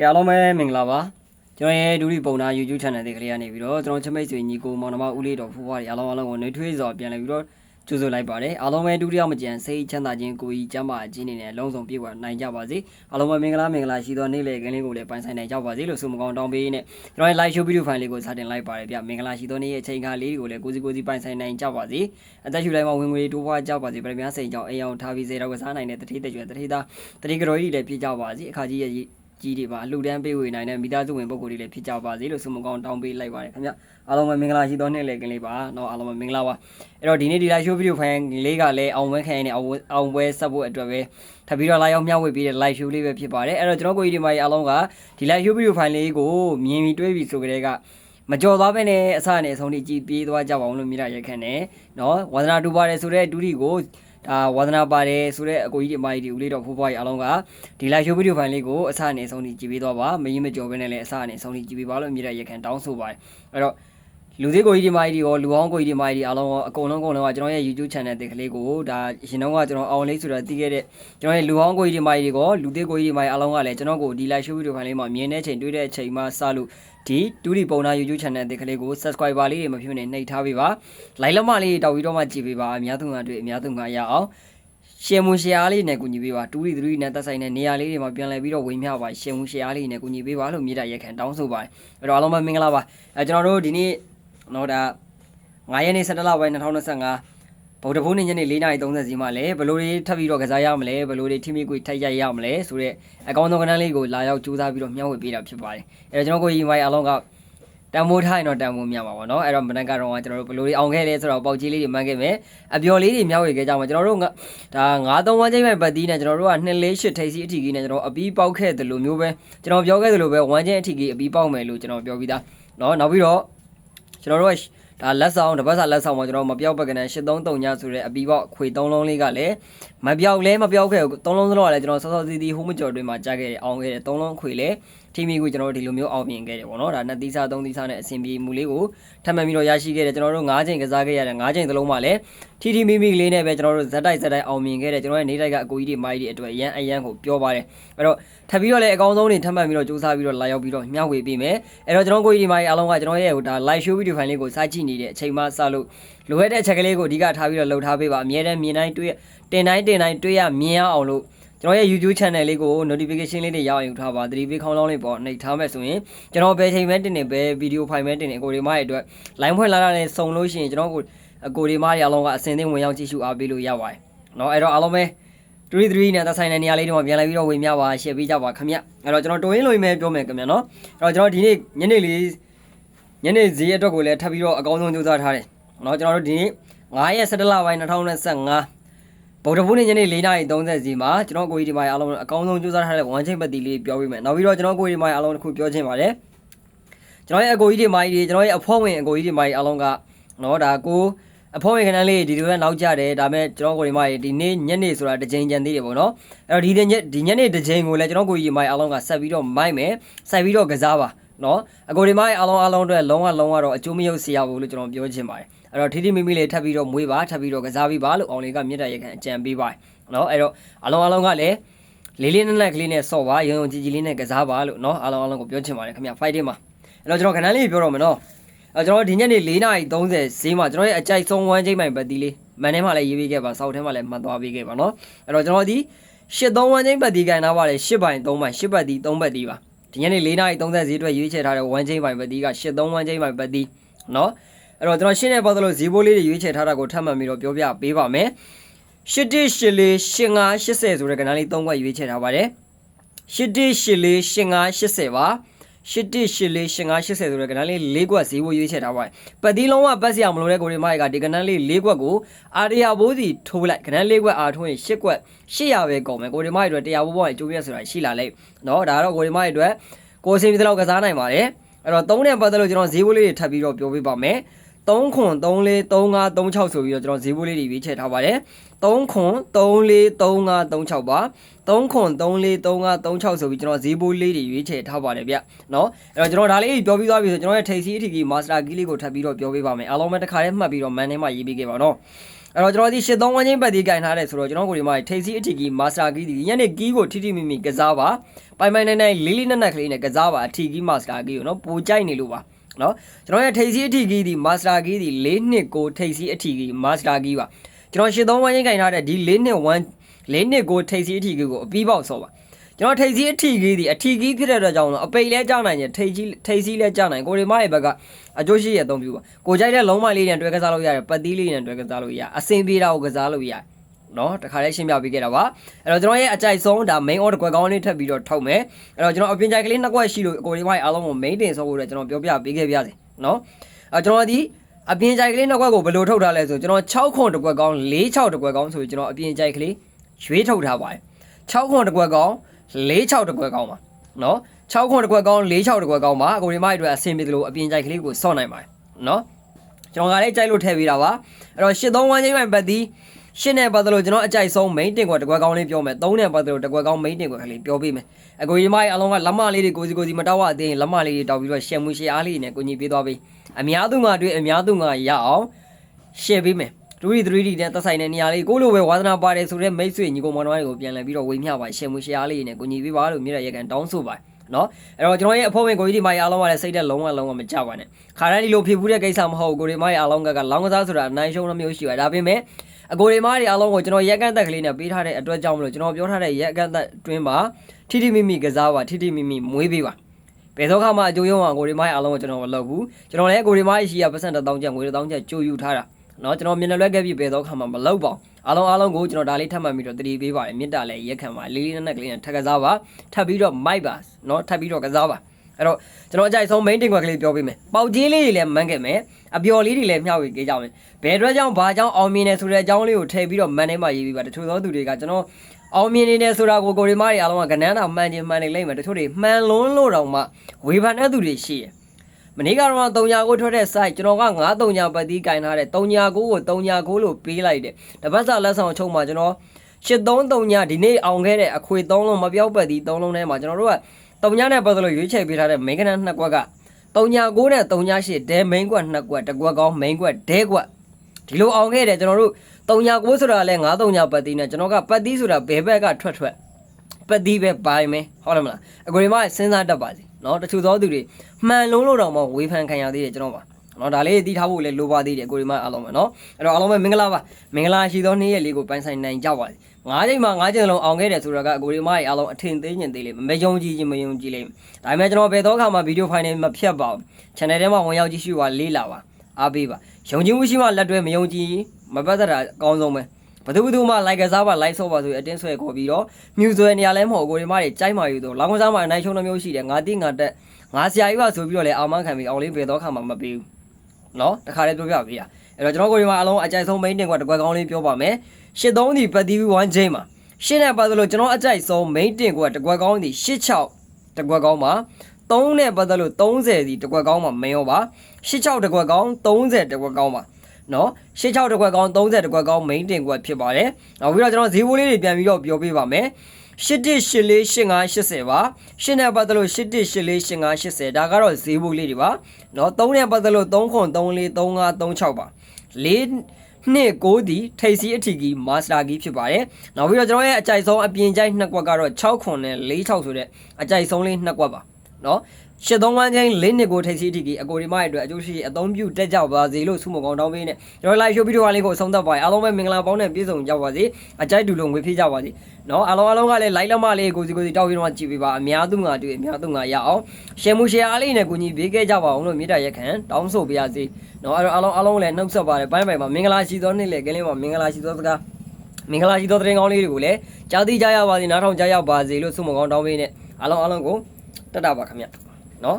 ကဲအားလုံးပဲမင်္ဂလာပါကျွန်တော်ရဲ့ဒူရီပုံနာ YouTube channel တွေကလေးကနေပြီးတော့ကျွန်တော်ချမိတ်ဆွေညီကိုမောင်နှမဦးလေးတော်ဖူးဖွားတွေအားလုံးအားလုံးကိုနှွေးထွေးစွာပြန်လည်ပြီးတော့ကြိုဆိုလိုက်ပါတယ်အားလုံးပဲဒုတိယမကြံစိတ်ချမ်းသာခြင်းကိုကြီးကျမ်းမာခြင်းနေနဲ့လုံးစုံပြည့်ဝနိုင်ကြပါစေအားလုံးပဲမင်္ဂလာမင်္ဂလာရှိသောနေ့လည်ခင်းလေးကိုလည်းပိုင်ဆိုင်နိုင်ကြပါစေလို့ဆုမကောင်းတောင်းပေးနေကျွန်တော်ရဲ့ live show video file လေးကိုစတင်လိုက်ပါတယ်ဗျမင်္ဂလာရှိသောနေ့ရဲ့အချိန်ခါလေးကိုလည်းကိုစီကိုစီပိုင်ဆိုင်နိုင်ကြပါစေအသက်ရှူတိုင်းမှာဝင်ငွေတိုးပွားကြပါစေပြည်များစိန်ကြောင့်အိမ်အောင်ထားပြီးစေတော့ကစားနိုင်တဲ့တတိတကြွယ်တတိသားတတိကတော်ကြီးလည်းပြည့်ကြပါစေအခါကြီးရဲ့ ကြီးတွေပါအလှူဒန်းပေးဝေနိုင်တဲ့မိသားစုဝင်ပုဂ္ဂိုလ်တွေလည်းဖြစ်ကြပါစေလို့ဆုမကောင်းတောင်းပေးလိုက်ပါတယ်ခင်ဗျအားလုံးပဲမင်္ဂလာရှိသောနေ့လည်းကလေးပါတော့အားလုံးပဲမင်္ဂလာပါအဲ့တော့ဒီနေ့ဒီလိုက် show video ဖိုင်လေးကလည်းအောင်ပွဲခံရတဲ့အောင်ပွဲဆက်ဖို့အတွက်ပဲထပ်ပြီးတော့လာရောက်မျှဝေပေးတဲ့ live show လေးပဲဖြစ်ပါတယ်အဲ့တော့ကျွန်တော်ကိုကြီးဒီမှာကြီးအားလုံးကဒီ live show video ဖိုင်လေးကိုမြင်ပြီးတွေးပြီးဆိုကြတဲ့ကမကြော်သွားပဲနဲ့အစနဲ့အဆုံးထိကြည်ပြေးသွားကြပါအောင်လို့မိလာရက်ခန့်နဲ့နော်ဝန္ဒနာတူပါတယ်ဆိုတဲ့ဒူရီကို ဒါဝါသနာပါတယ်ဆိုတဲ့အကိုကြီးဒီအမကြီးဒီဦးလေးတော်ဖိုးဖွားကြီးအားလုံးကဒီ live show video file လေးကိုအစနဲ့အဆုံးထိကြည့်ပေးသွားပါမရင်မကြော်ဘဲနဲ့လည်းအစနဲ့အဆုံးထိကြည့်ပေးပါလို့မြင်ရရက်ခန့်တောင်းဆိုပါတယ်အဲ့တော့ လူသေးကိုကြီးဒီမကြီးဒီရောလူအောင်ကိုကြီးဒီမကြီးဒီအားလုံးအကုန်လုံးအကုန်လုံးကကျွန်တော်ရဲ့ YouTube channel တစ်ကလေးကိုဒါရင်တော့ကကျွန်တော်အောင်လေးဆိုတာတည်ခဲ့တဲ့ကျွန်တော်ရဲ့လူအောင်ကိုကြီးဒီမကြီးဒီကောလူသေးကိုကြီးဒီမကြီးအားလုံးကလည်းကျွန်တော်ကိုဒီ live show video file လေးမှာမြင်တဲ့အချိန်တွေ့တဲ့အချိန်မှာစလို့ဒီတူဒီပုံနာ YouTube channel တစ်ကလေးကို subscriber လေးတွေမဖြစ်နေနှိပ်ထားပေးပါ like လက်မလေးတောက်ပြီးတော့မှကြည့်ပေးပါအများသူငါတွေ့အများသူငါရအောင်ရှယ်မွန်ရှယ်အားလေးနဲ့ကူညီပေးပါတူရီတူရီနဲ့တက်ဆိုင်တဲ့နေရာလေးတွေမှာပြန်လည်ပြီးတော့ဝေမျှပါရှယ်မွန်ရှယ်အားလေးနဲ့ကူညီပေးပါလို့မြေတားရက်ခံတောင်းဆိုပါတယ်အဲ့တော့အားလုံးပဲမင်္ဂလာပါအဲကျွန်တော်တို့ဒီနေ့ တော့ဒါ9ရက်နေ့17လပိုင်း2025ဗုဒ္ဓဘုန်းနေ့ညနေ4:30စီမှလည်းဘယ်လိုတွေထပ်ပြီးတော့ကစားရမလဲဘယ်လိုတွေထိမိကွေထိုက်ရိုက်ရမလဲဆိုတော့အကောင်းဆုံးကဏ္ဍလေးကိုလာရောက်ကြိုးစားပြီးတော့မျှဝေပေးတာဖြစ်ပါတယ်အဲ့တော့ကျွန်တော်ကိုရီမိုင်းအားလုံးကတန်မိုးထားရင်တော့တန်မိုးမြမှာပါเนาะအဲ့တော့မနက်ကတော့ကျွန်တော်တို့ဘယ်လိုတွေအောင်ခဲ့လဲဆိုတော့ပေါက်ကြီးလေးတွေမှန်းခဲ့မယ်အပျော်လေးတွေမျှဝေခဲ့ကြမှာကျွန်တော်တို့ဒါ9-3ဝန်းကျိမှပတ်တီးနဲ့ကျွန်တော်တို့က2-4ထိပ်စီအထီကြီးနဲ့ကျွန်တော်အပီးပေါက်ခဲ့တယ်လို့မျိုးပဲကျွန်တော်ပြောခဲ့တယ်လို့ပဲဝန်းကျင်းအထီကြီးအပီးပေါက်မယ်လို့ကျွန်တော်ပြောပြီးသားเนาะနောက်ပြီးတော့ ကျွန်တော်တို့ကဒါလက်ဆောင်တစ်ပတ်စာလက်ဆောင်မှာကျွန်တော်မပြောက်ပက်ကနဲ့83ညဆိုတဲ့အပီပေါက်ခွေ3လုံးလေးကလည်းမပြောက်လဲမပြောက်ခဲ့ဘူး3လုံးစလုံးကလည်းကျွန်တော်စောစောစီးစီးဟိုးမကျော်တွင်မှာကြားခဲ့တယ်အောင်ခဲ့တယ်3လုံးခွေလည်းทีမီကိုကျွန်တော်တို့ဒီလိုမျိုးအောင်မြင်ခဲ့တယ်ပေါ့နော်ဒါနှစ်သီးစားသုံးသီးစားနဲ့အဆင်ပြေမှုလေးကိုထပ်မံပြီးတော့ရရှိခဲ့တယ်ကျွန်တော်တို့9ချိန်ကစားခဲ့ရတယ်9ချိန်သလုံးမှာလည်းထီထီမီမီလေးနဲ့ပဲကျွန်တော်တို့ဇက်တိုက်ဇက်တိုက်အောင်မြင်ခဲ့တယ်ကျွန်တော်ရဲ့နေတိုက်ကအကူကြီးတွေမိုင်းတွေအတွက်အရန်အရန်ကိုပြောပါတယ်အဲ့တော့ထပ်ပြီးတော့လည်းအကောင်းဆုံးတွေထပ်မံပြီးတော့စူးစမ်းပြီးတော့လာရောက်ပြီးတော့မျှဝေပေးမယ်အဲ့တော့ကျွန်တော်ကိုကြီးဒီမိုင်းအားလုံးကကျွန်တော်ရဲ့ဟိုဒါ live show video file လေးကိုစကြည့်နေတဲ့အချိန်မှစလို့လိုအပ်တဲ့အချက်ကလေးကိုအဓိကထားပြီးတော့လှုပ်ထားပေးပါအမြဲတမ်းမြင်တိုင်းတွေ့တင်တိုင်းတင်တိုင်းတွေ့ရမြင်ရအောင်လို့ ကျွန်တော်ရဲ့ YouTube channel လေးကို notification လေးတွေရအောင်ယူထားပါသတိပေးခေါင်းလောင်းလေးပေါ့နှိပ်ထားမယ်ဆိုရင်ကျွန်တော်ဘယ်ချိန်ပဲတင်နေဘယ် video file ပဲတင်နေအကိုဒီမရဲ့အတွက် line ဖွင့်လာတာနဲ့စုံလို့ရှိရင်ကျွန်တော်ကိုအကိုဒီမရဲ့အလုံးကအစင်သင်းဝင်ရောက်ကြည့်ရှုအားပေးလို့ရပါတယ်เนาะအဲ့တော့အားလုံးပဲ33နဲ့သက်ဆိုင်တဲ့နေရာလေးတွေမှာပြန်လာပြီးတော့ဝင်မြပါရှယ်ပေးကြပါခင်ဗျအဲ့တော့ကျွန်တော်တိုးရင်းလို့ပဲပြောမယ်ခင်ဗျနော်အဲ့တော့ကျွန်တော်ဒီနေ့ညနေလေးညနေဈေးအတွက်ကိုလည်းထပ်ပြီးတော့အကောင်းဆုံးကြိုးစားထားတယ်เนาะကျွန်တော်တို့ဒီနေ့9ရက်17လပိုင်း2025 ဗုဒ္ဓဘုနေ့ညနေ4:30စီမှာကျွန်တော်ကိုကြီးဒီမိုင်အားလုံးအကောင်းဆုံးကြိုးစားထားတဲ့ဝမ်ချိတ်ပတ်တီလေးပြောပေးမယ်နောက်ပြီးတော့ကျွန်တော်ကိုကြီးဒီမိုင်အားလုံးတစ်ခုပြောချင်ပါတယ်ကျွန်တော်ရဲ့အကိုကြီးဒီမိုင်တွေကျွန်တော်ရဲ့အဖွဲ့ဝင်အကိုကြီးဒီမိုင်အားလုံးကနော်ဒါကိုအဖွဲ့ဝင်ခဏလေးဒီလိုပဲနောက်ကြတယ်ဒါပေမဲ့ကျွန်တော်ကိုဒီမိုင်ဒီနေ့ညနေဆိုတာတစ်ချိန်ကြံသေးတယ်ပေါ့နော်အဲ့တော့ဒီနေ့ဒီညနေတစ်ချိန်ကိုလည်းကျွန်တော်ကိုကြီးဒီမိုင်အားလုံးကဆက်ပြီးတော့မိုက်မယ်ဆက်ပြီးတော့ကစားပါနော်အကိုဒီမိုင်အားလုံးအားလုံးအတွက်လုံးဝလုံးဝတော့အကျိုးမရောက်စေရဘူးလို့ကျွန်တော်ပြောချင်ပါတယ် အဲ့တော့ထီထီမိမိလေးထပ်ပြီးတော့မွေးပါထပ်ပြီးတော့ကစားပြီးပါလို့အောင်လေးကမြစ်တာရက်ခံအကြံပေးပါတယ်နော်အဲ့တော့အားလုံးအားလုံးကလည်းလေးလေးနက်နက်ကလေးနဲ့ဆော့ပါရုံရုံကြည်ကြည်လေးနဲ့ကစားပါလို့နော်အားလုံးအားလုံးကိုပြောချင်ပါတယ်ခင်ဗျ fighting မှာအဲ့တော့ကျွန်တော်ခဏလေးပြောတော့မယ်နော်အဲ့ကျွန်တော်ဒီညနေ4:30ဈေးမှာကျွန်တော်ရဲ့အကြိုက်ဆုံးဝမ်းချိန်မှန်ပတ်တီးလေးမန်ထဲမှာလည်းရေးပေးခဲ့ပါစောက်ထဲမှာလည်းမှတ်သွားပေးခဲ့ပါနော်အဲ့တော့ကျွန်တော်ဒီ83ဝမ်းချိန်ပတ်တီးကန်ထားပါတယ်8ပိုင်3ပိုင်8ပတ်တီး3ပတ်တီးပါဒီညနေ4:30ဈေးအတွက်ရွေးချယ်ထားတဲ့ဝမ်းချိန်ပိုင်ပတ်တီးက83ဝမ်းချိန်ပိုင်ပတ်တီးနော် အဲ့တော့ကျွန်တော်ရှင်းနေပတ်သက်လို့ဈေးဘိုးလေးတွေရွေးချယ်ထားတာကိုထပ်မှန်ပြီးတော့ပြောပြပေးပါမယ်ရှစ်တိရှစ်လေးရှင်ငါ80ဆိုတဲ့ကဏ္ဍလေး၃ခွက်ရွေးချယ်ထားပါတယ်ရှစ်တိရှစ်လေးရှင်ငါ80ပါရှစ်တိရှစ်လေးရှင်ငါ80ဆိုတဲ့ကဏ္ဍလေး၄ခွက်ဈေးဘိုးရွေးချယ်ထားပါတယ်ပတ်တီးလုံးဝပတ်စရာမလိုတဲ့ကိုရီမိုက်ကဒီကဏ္ဍလေး၄ခွက်ကိုအာရယာဘိုးစီထိုးလိုက်ကဏ္ဍ၄ခွက်အာထိုးရင်၈ခွက်800ပဲကုန်မယ်ကိုရီမိုက်အတွက်100ဘိုးပေါ်အကျိုးပြဆိုတာရှိလာလိမ့်နော်ဒါကတော့ကိုရီမိုက်အတွက်ကိုယ်စင်ပြီးတော့ကစားနိုင်ပါတယ်အဲ့တော့၃နဲ့ပတ်သက်လို့ကျွန်တော်ဈေးဘိုးလေးတွေထပ်ပြီးတော့ပြောပြပါမယ် 3ခွန်3လေး35 36ဆိုပြီးတော့ကျွန်တော်ဈေးဘိုးလေးတွေရွေးချယ်ထားပါတယ်3ခွန်3လေး35 36ပါ3ခွန်3လေး35 36ဆိုပြီးကျွန်တော်ဈေးဘိုးလေးတွေရွေးချယ်ထားပါတယ်ဗျเนาะအဲ့တော့ကျွန်တော်ဒါလေးပြောပြီးသွားပြီဆိုကျွန်တော်ရဲ့ထိပ်စီးအထီကြီးမာစတာကီးလေးကိုထပ်ပြီးတော့ပြောပေးပါမယ်အားလုံးပဲတစ်ခါတည်းမှတ်ပြီးတော့မန်ထဲမှာရေးပေးခဲ့ပါတော့အဲ့ အဲ့တော့ကျွန်တော်ဒီရှစ်သုံးဝန်းချင်းပတ်သေးကင်ထားတယ်ဆိုတော့ကျွန်တော်ကိုဒီမှာထိပ်စီအထီကီမာစတာကီဒီညနေကီးကိုထိထိမိမိကစားပါပိုင်ပိုင်နိုင်နိုင်လေးလေးနက်နက်ကလေးနဲ့ကစားပါအထီကီမာစတာကီကိုနော်ပိုကြိုက်နေလို့ပါ နော်ကျွန်တော်ရဲ့ထိပ်စီအထီကီဒီမာစတာကီဒီ၄နှစ်ကိုထိပ်စီအထီကီမာစတာကီပါကျွန်တော်ရှစ်သုံးဝန်းချင်းကင်ထားတဲ့ဒီ၄နှစ်ဝန်း၄နှစ်ကိုထိပ်စီအထီကီကိုအပြီးပေါက်ဆော့ပါကျွန်တော်ထိပ်စီအထီကီဒီအထီကီဖြစ်တဲ့အတွက်ကြောင့်လို့အပိတ်လဲကြောက်နိုင်တယ်ထိပ်ကြီးထိပ်စီလဲကြောက်နိုင်ကိုရီမရဲ့ဘက်ကအကျိုးရှိရအသုံးပြုပါကိုကြိုက်တဲ့လုံးမလေးနဲ့တွဲကစားလို့ရတယ်ပတ်သီးလေးနဲ့တွဲကစားလို့ရအစင်ပြေတာကိုကစားလို့ရ နော်တခါလေးရှင်းပြပေးခဲ့တာပါအဲ့တော့ကျွန်တော်ရဲ့အကြိုက်ဆုံးဒါ main order ကွက်ကောင်းလေးထပ်ပြီးတော့ထုတ်မယ်အဲ့တော့ကျွန်တော်အပြင်ကြိုက်ကလေးနှစ်ကွက်ရှိလို့ကိုရီမရဲ့အားလုံးကို main တင်ဆော့ဖို့အတွက်ကျွန်တော်ပြောပြပေးခဲ့ပြစေနော်အဲ့ကျွန်တော်ဒီအပြင်ကြိုက်ကလေးနှစ်ကွက်ကိုဘယ်လိုထုတ်ထားလဲဆိုကျွန်တော်6ခွန်တစ်ကွက်ကောင်း4 6တစ်ကွက်ကောင်းဆိုပြီးကျွန်တော်အပြင်ကြိုက်ကလေးရွေးထုတ်ထားပါတယ်6ခွန်တစ်ကွက်ကောင်း4 6တစ်ကွက်ကောင်းပါနော်6ခွန်တစ်ကွက်ကောင်း4 6တစ်ကွက်ကောင်းပါကိုရီမရဲ့အတွက်အဆင်ပြေသလိုအပြင်ကြိုက်ကလေးကိုစော့နိုင်ပါတယ်နော်ကျွန်တော်ကလည်းကြိုက်လို့ထည့်ပေးတာပါအဲ့တော့ရှစ်သုံးဝမ်းချင်းပိုင်ပတ်သည် ရှစ်နဲ့ပတ်သက်လို့ကျွန်တော်အကြိုက်ဆုံး main တင်ကွက်တစ်ကွက်ကောင်းလေးပြောမယ်သုံးနဲ့ပတ်သက်လို့တစ်ကွက်ကောင်း main တင်ကွက်ကလေးပြောပေးမယ်အကိုကြီးမကြီးအလုံးကလက်မလေးတွေကိုစီကိုစီမတောက်ရသေးရင်လက်မလေးတွေတောက်ပြီးတော့ရှယ်မှုရှယ်အားလေးနဲ့ကိုကြီးပေးသွားပေးအများသူငါတွေ့အများသူငါရအောင်ရှယ်ပေးမယ် 3D 3D နဲ့သက်ဆိုင်တဲ့နေရာလေးကိုလိုပဲဝါသနာပါတယ်ဆိုတော့မိတ်ဆွေညီကိုမောင်နှမတွေကိုပြန်လည်ပြီးတော့ဝေမျှပါရှယ်မှုရှယ်အားလေးနဲ့ကိုကြီးပေးပါလို့မြစ်ရရက်ကန်တောင်းဆိုပါနော်အဲ့တော့ကျွန်တော်ရဲ့အဖို့ဝင်ကိုကြီးဒီမကြီးအားလုံးကလည်းစိတ်သက်လုံးဝလုံးဝမကြပါနဲ့ခါတိုင်းဒီလိုဖြစ်ဘူးတဲ့ကိစ္စမဟုတ်ဘူးကိုဒီမကြီးအားလုံးကကလောင်းကစားဆိုတာအနိုင်ရှုံးနှမျိုးရှိပါဒါပေမဲ့ အကိုဒီမကြီးအားလုံးကိုကျွန်တော်ရက်ကန့်သက်ကလေးနဲ့ပေးထားတဲ့အတွက်ကြောင့်မလို့ကျွန်တော်ပြောထားတဲ့ရက်ကန့်သက်တွင်းမှာထိထိမိမိကစားပါထိထိမိမိမွေးပေးပါဘယ်သောခါမှအကျိုးရုံးအောင်ကိုဒီမကြီးအားလုံးကိုကျွန်တော်မလုပ်ဘူးကျွန်တော်လည်းကိုဒီမကြီးရှိရပတ်စံတစ်တောင်းချက်ငွေတစ်တောင်းချက်ကြိုယူထားတာနော်ကျွန်တော်မျက်နှာလွှဲခဲ့ပြီးဘယ်သောခါမှမလုပ်ပါဘူးအားလုံးအားလုံးကိုကျွန်တော်ဒါလေးထပ်မှတ်ပြီးတော့တတိပေးပါတယ်မေတ္တာလည်းရက်ခံပါလေးလေးနက်နက်ကလေးနဲ့ထပ်ကစားပါထပ်ပြီးတော့မိုက်ပါနော်ထပ်ပြီးတော့ကစားပါ အဲ့တော့ကျွန်တော်အကြိုက်ဆုံး main တင်ကွက်ကလေးပြောပေးမယ်ပေါက်ကြီးလေးတွေလည်းမန်းခဲ့မယ်အပျော်လေးတွေလည်းမျှဝေပေးကြမယ်ဘယ်အတွက်ကြောင့်ဘာကြောင့်အောင်မြင်နေဆိုတဲ့အကြောင်းလေးကိုထည့်ပြီးတော့မန်ထဲမှာရေးပြီးပါတချို့သောသူတွေကကျွန်တော်အောင်မြင်နေတယ်ဆိုတာကိုကိုရီမားတွေအားလုံးကကနန်းတာမှန်ချင်းမှန်နေလိမ့်မယ်တချို့တွေမှန်လွန်းလို့တောင်မှဝေဖန်တဲ့သူတွေရှိတယ်မနေ့ကတော့300ကိုထွက်တဲ့ site ကျွန်တော်က9300ပတ်တီးကင်ထားတဲ့300ကိုကို300ကိုလို့ပေးလိုက်တယ်တပတ်စာလက်ဆောင်ချုပ်မှာကျွန်တော် 833ညဒီနေ့အောင်ခဲ့တဲ့အခွေ3လုံးမပြောက်ပတ်သည့်3လုံးထဲမှာကျွန်တော်တို့က3ညနဲ့ပတ်သက်လို့ရွေးချယ်ပေးထားတဲ့မိန်းကန2ကွက်က3ည9နဲ့3ည8ဒဲမိန်းကွက်2ကွက်တကွက်ကောင်းမိန်းကွက်ဒဲကွက်ဒီလိုအောင်ခဲ့တယ်ကျွန်တော်တို့3ည9ဆိုတာလဲ9 3ညပတ်သီးနဲ့ကျွန်တော်ကပတ်သီးဆိုတာဘယ်ဘက်ကထွက်ထွက်ပတ်သီးပဲပိုင်းမယ်ဟုတ်လားမလားအကိုရီမစဉ်းစားတတ်ပါစေနော်တချို့သောသူတွေမှန်လုံးလို့တော့မဝေဖန်ခံရသေးတယ်ကျွန်တော်ပါ နော်ဒါလေးသိထားဖို့လည်းလိုပါသေးတယ်ကိုဒီမှာအားလုံးပဲနော်အဲ့တော့အားလုံးပဲမင်္ဂလာပါမင်္ဂလာရှိသောနေ့ရက်လေးကိုပန်းဆိုင်နိုင်ကြပါစေငါးချိန်မှာငါးချိန်လုံးအောင်ခဲ့တယ်ဆိုတော့ကကိုဒီမရဲ့အားလုံးအထင်သေးညင်သေးလေးမယုံကြည်ခြင်းမယုံကြည်လေးဒါပေမဲ့ကျွန်တော်ဘယ်တော့ခါမှဗီဒီယိုဖိုင်နေမဖြတ်ပါဘူး channel ထဲမှာဝင်ရောက်ကြည့်ရှုပါလေးလာပါအားပေးပါယုံကြည်မှုရှိမှလက်တွဲမယုံကြည်မပတ်သက်တာအကောင်းဆုံးပဲဘသူဘသူမှ like ကစားပါ like ဆော့ပါဆိုအတင်းဆွဲခေါ်ပြီးတော့မြူဆွဲနေရလဲမဟုတ်ကိုဒီမတွေကြိုက်မှယူတော့လောင်းကစားမှအနိုင်ရှုံးနှမျိုးရှိတယ်ငါတိငါတက်ငါဆရာကြီးပါဆိုပြီးတော့လေအောင်မခံပြီးအောင်လေးဘယ်တော့ခါမှမပေးဘူး နော်တခါလေးပြောပြပေးတာအဲ့တော့ကျွန်တော်ကိုဒီမှာအလုံးအကြိုက်ဆုံး main တင်ကွက်တစ်ကွက်ကောင်းလေးပြောပါမယ်83ဒီ PTV 1 chain မှာရှင်းနဲ့ပတ်သက်လို့ကျွန်တော်အကြိုက်ဆုံး main တင်ကွက်တစ်ကွက်ကောင်းဒီ86တစ်ကွက်ကောင်းပါ3နဲ့ပတ်သက်လို့30ဒီတစ်ကွက်ကောင်းမှာ main ရောပါ86တစ်ကွက်ကောင်း30တစ်ကွက်ကောင်းပါနော်86တစ်ကွက်ကောင်း30တစ်ကွက်ကောင်း main တင်ကွက်ဖြစ်ပါတယ်နောက်ပြီးတော့ကျွန်တော်ဈေးဘိုးလေးတွေပြန်ပြီးတော့ပြောပြပါမယ် 81848580ပါရှင်းနဲ့ပတ်သက်လို့81848580ဒါကတော့ဈေးဘိုးလေးတွေပါ။နော်3နဲ့ပတ်သက်လို့39343536ပါ။၄နှစ်ကိုဒီထိပ်စီအထီကြီးမာစတာကြီးဖြစ်ပါတယ်။နောက်ပြီးတော့ကျွန်တော်ရဲ့အကြိုက်ဆုံးအပြင်ကြိုက်နှစ်ကွက်ကတော့6ခွန်နဲ့46ဆိုတဲ့အကြိုက်ဆုံးလေးနှစ်ကွက်ပါ။နော် ရှစ်သုံးဝန်းချင်းလေးနှစ်ကိုထိပ်စီတီကီအကိုဒီမရဲ့အတွက်အကျိုးရှိအသုံးပြုတက်ကြပါစေလို့ဆုမကောင်းတောင်းပေးနေကျွန်တော် live show ဗီဒီယိုလေးကိုအဆုံးသတ်ပါရအားလုံးပဲမင်္ဂလာပေါင်းနဲ့ပြည့်စုံကြပါစေအကြိုက်တူလို့ငွေဖြည့်ကြပါစေနော်အားလုံးအားလုံးကလည်း live လက်မလေးကိုစီကိုစီတောက်ပြီးတော့ကြည့်ပေးပါအများသူငါတွေ့အများသူငါရအောင်ရှယ်မှုရှယ်အားလေးနဲ့ကိုကြီးပေးခဲ့ကြပါအောင်လို့မြေတားရက်ခံတောင်းဆိုပါရစေနော်အဲ့တော့အားလုံးအားလုံးလည်းနှုတ်ဆက်ပါတယ်ပိုင်းပိုင်းမှာမင်္ဂလာရှိသောနေ့လေကလေးမှာမင်္ဂလာရှိသောစကားမင်္ဂလာရှိသောတရင်ကောင်းလေးတွေကိုလည်းကြားသိကြရပါစေနားထောင်ကြရပါစေလို့ဆုမကောင်းတောင်းပေးနေအားလုံးအားလုံးကိုတတ်တာပါခင်ဗျ နော်